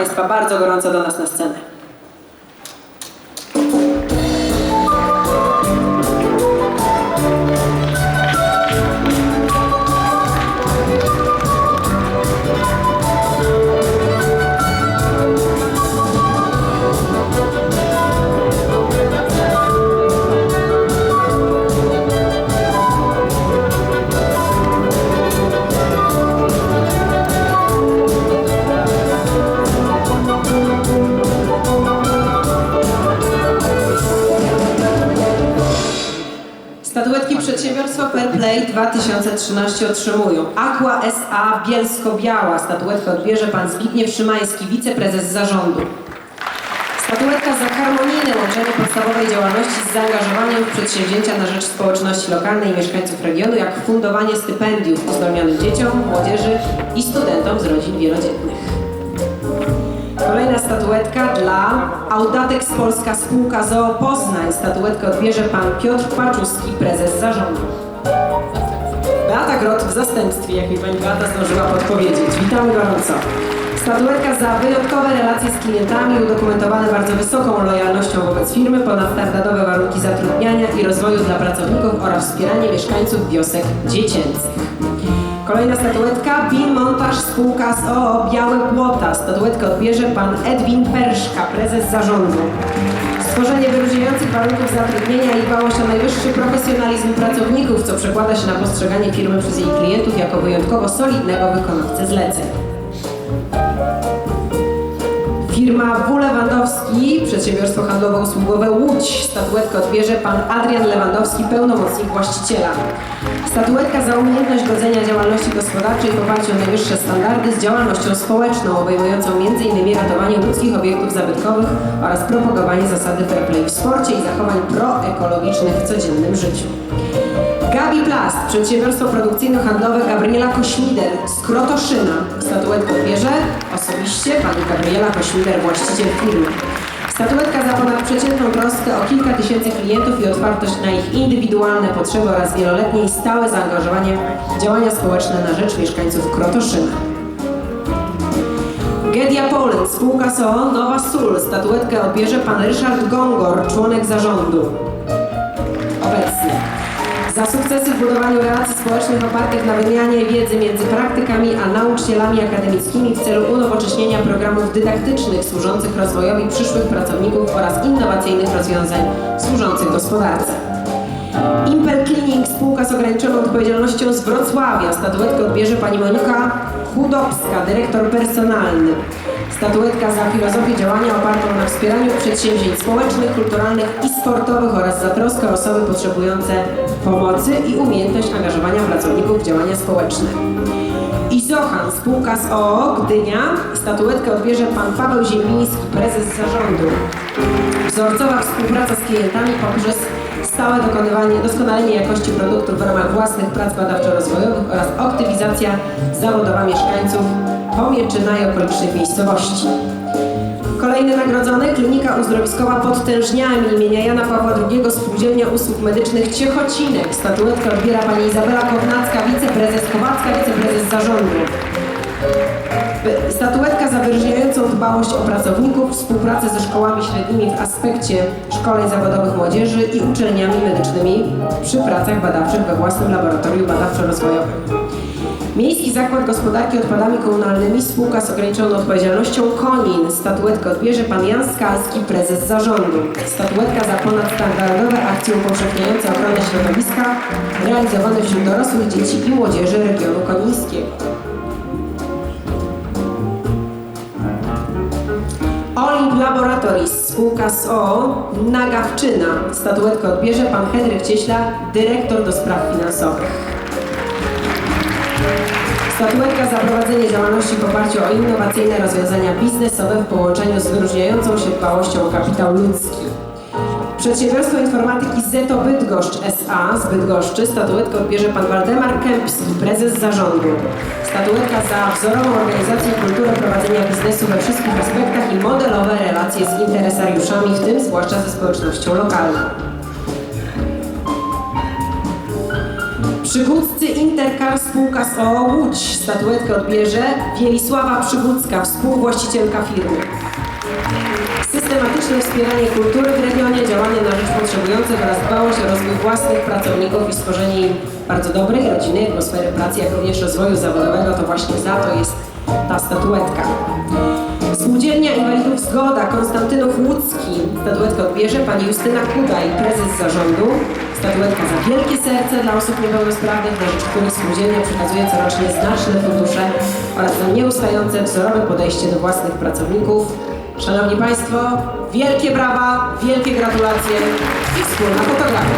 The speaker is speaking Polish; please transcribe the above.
Państwa bardzo gorąco do nas na scenę. Statuetki Przedsiębiorstwo Fair Play 2013 otrzymują Aqua SA Bielsko-Biała. Statuetkę odbierze pan Zbigniew Szymański, wiceprezes zarządu. Statuetka za harmonijne łączenie podstawowej działalności z zaangażowaniem w przedsięwzięcia na rzecz społeczności lokalnej i mieszkańców regionu, jak fundowanie stypendiów uzdolnionym dzieciom, młodzieży i studentom z rodzin wielodzietnych. Kolejna statuetka dla Audatex Polska Spółka ZOO Poznań. Statuetkę odbierze pan Piotr Paczuski, prezes zarządu. Beata Grot w zastępstwie, jak mi pani Beata zdążyła podpowiedzieć. Witamy gorąco. Statuetka za wyjątkowe relacje z klientami, udokumentowane bardzo wysoką lojalnością wobec firmy, ponadstandardowe warunki zatrudniania i rozwoju dla pracowników oraz wspieranie mieszkańców wiosek dziecięcych. Kolejna statuetka, Bin Montaż Spółka z OO Białe Błota. Statuetkę odbierze pan Edwin Perszka, prezes zarządu. Stworzenie wyróżniających warunków zatrudnienia i dbałość o najwyższy profesjonalizm pracowników, co przekłada się na postrzeganie firmy przez jej klientów jako wyjątkowo solidnego wykonawcę zleceń. Firma W. Lewandowski, przedsiębiorstwo handlowo-usługowe Łódź. Statuetkę odbierze pan Adrian Lewandowski, pełnomocnik właściciela. Statuetka za umiejętność godzenia działalności gospodarczej w oparciu o najwyższe standardy z działalnością społeczną, obejmującą m.in. ratowanie ludzkich obiektów zabytkowych oraz propagowanie zasady fair play w sporcie i zachowań proekologicznych w codziennym życiu. Gabi Plast, przedsiębiorstwo produkcyjno-handlowe Gabriela Kośmider z Krotoszyna. Statuetkę odbierze osobiście pani Gabriela Kośmider, właściciel firmy. Statuetka za ponadprzeciętną troskę o kilka tysięcy klientów i otwartość na ich indywidualne potrzeby oraz wieloletnie i stałe zaangażowanie w działania społeczne na rzecz mieszkańców Krotoszyna. Gedia Poland, spółka SOO Nowa Sól. Statuetkę odbierze pan Ryszard Gongor, członek zarządu. Obecnie. Za sukcesy w budowaniu relacji społecznych opartych na wymianie wiedzy między praktykami a nauczycielami akademickimi w celu unowocześnienia programów dydaktycznych służących rozwojowi przyszłych pracowników oraz innowacyjnych rozwiązań służących gospodarce. Impel Cleaning, spółka z ograniczoną odpowiedzialnością z Wrocławia. Statuetkę odbierze pani Monika Chudowska, dyrektor personalny. Statuetka za filozofię działania opartą na wspieraniu przedsięwzięć społecznych, kulturalnych i sportowych oraz za troskę o osoby potrzebujące pomocy i umiejętność angażowania pracowników w działania społeczne. Izochan, spółka z OO Gdynia. Statuetkę odbierze pan Paweł Ziemiński, prezes zarządu. Wzorcowa współpraca z klientami poprzez stałe doskonalenie jakości produktów w ramach własnych prac badawczo-rozwojowych oraz optymizacja zawodowa mieszkańców Pomieczyna i okolicznych miejscowości. Kolejny nagrodzony Klinika Uzdrowiskowa pod Tężniami imienia Jana Pawła II Spółdzielnia Usług Medycznych Ciechocinek. Statuetkę odbiera pani Izabela Kownacka, wiceprezes Kowacka, wiceprezes zarządu. Statuetka za wyróżniającą dbałość o pracowników, współpracę ze szkołami średnimi w aspekcie szkoleń zawodowych młodzieży i uczelniami medycznymi przy pracach badawczych we własnym laboratorium badawczo-rozwojowym. Miejski Zakład Gospodarki Odpadami Komunalnymi, spółka z ograniczoną odpowiedzialnością Konin. Statuetkę odbierze pan Jan Skalski, prezes zarządu. Statuetka za ponadstandardowe akcje upowszechniające ochronę środowiska realizowane wśród dorosłych dzieci i młodzieży regionu konińskiego. Olimp Laboratories, spółka z OO Nagawczyna. Statuetkę odbierze pan Henryk Cieśla, dyrektor do spraw finansowych. Statuetka za prowadzenie działalności w oparciu o innowacyjne rozwiązania biznesowe w połączeniu z wyróżniającą się dbałością o kapitał ludzki. Przedsiębiorstwo Informatyki Zeto Bydgoszcz S.A. z Bydgoszczy statuetkę odbierze pan Waldemar Kępski, prezes zarządu. Statuetka za wzorową organizację i kulturę prowadzenia biznesu we wszystkich aspektach i modelowe relacje z interesariuszami, w tym zwłaszcza ze społecznością lokalną. Przygódzcy Intercar Spółka z OO Łódź. Statuetkę odbierze Wielisława Przygódzka, współwłaścicielka firmy. Systematyczne wspieranie kultury w regionie, działanie na rzecz potrzebujących oraz dbałość o rozwój własnych pracowników i stworzenie im bardzo dobrej, rodzinnej atmosfery pracy, jak również rozwoju zawodowego, to właśnie za to jest ta statuetka. Spółdzielnia Inwalidów Zgoda, Konstantynów Łódzki. Statuetkę odbierze pani Justyna Kudaj, prezes zarządu. Statuetka za wielkie serce dla osób niepełnosprawnych, na rzecz których spółdzielnia przekazuje corocznie znaczne fundusze oraz za nieustające wzorowe podejście do własnych pracowników. Szanowni Państwo, wielkie brawa, wielkie gratulacje i wspólna fotografia.